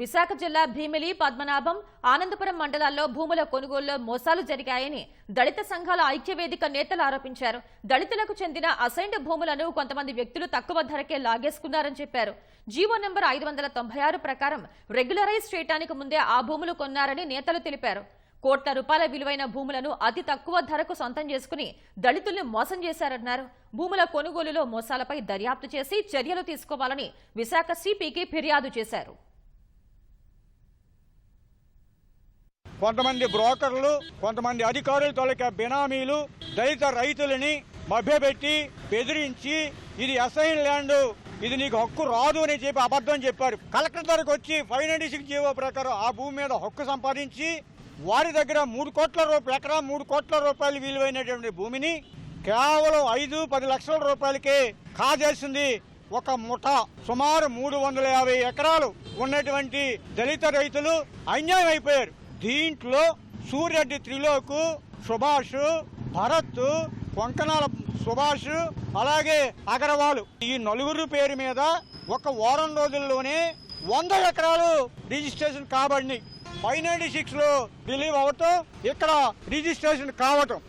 విశాఖ జిల్లా భీమిలి పద్మనాభం ఆనందపురం మండలాల్లో భూముల కొనుగోలులో మోసాలు జరిగాయని దళిత సంఘాల ఐక్యవేదిక నేతలు ఆరోపించారు. దళితులకు చెందిన అసైన్డ్ భూములను కొంతమంది వ్యక్తులు తక్కువ ధరకే లాగేసుకున్నారని చెప్పారు. జీవో నెంబర్ ఐదు వందల తొంభై ఆరు ప్రకారం రెగ్యులరైజ్ చేయడానికి ముందే ఆ భూములు కొన్నారని నేతలు తెలిపారు. కోట్ల రూపాయల విలువైన భూములను అతి తక్కువ ధరకు సొంతం చేసుకుని దళితుల్ని మోసం చేశారన్నారు. భూముల కొనుగోలులో మోసాలపై దర్యాప్తు చేసి చర్యలు తీసుకోవాలని విశాఖ సిపికి ఫిర్యాదు చేశారు. కొంతమంది బ్రోకర్లు కొంతమంది అధికారుల తొలక బినామీలు దళిత రైతులని మభ్యపెట్టి బెదిరించి ఇది అసైన్ ల్యాండ్ ఇది నీకు హక్కు రాదు అని చెప్పి అబద్ధం చెప్పారు. కలెక్టర్ దగ్గరకు వచ్చి ఫైవ్ నైన్టీ సిక్స్ జీవో ప్రకారం ఆ భూమి మీద హక్కు సంపాదించి వారి దగ్గర మూడు కోట్ల రూపాయలు ఎకరా మూడు కోట్ల రూపాయలు విలువైనటువంటి భూమిని కేవలం ఐదు పది లక్షల రూపాయలకే కాజేసింది ఒక ముఠ. సుమారు మూడు వందల యాభై ఎకరాలు ఉన్నటువంటి దళిత రైతులు అన్యాయం అయిపోయారు దీంట్లో సూర్యరెడ్డి త్రిలోకు సుభాష్ భరత్ కొంకణాల సుభాష్ అలాగే అగర్వాల్. ఈ నలుగురు పేరు మీద ఒక వారం రోజుల్లోనే వంద ఎకరాలు రిజిస్ట్రేషన్ కాబడినాయి. ఫైవ్ నైన్టీ సిక్స్లో రిలీవ్ అవటం ఇక్కడ రిజిస్ట్రేషన్ కావటం.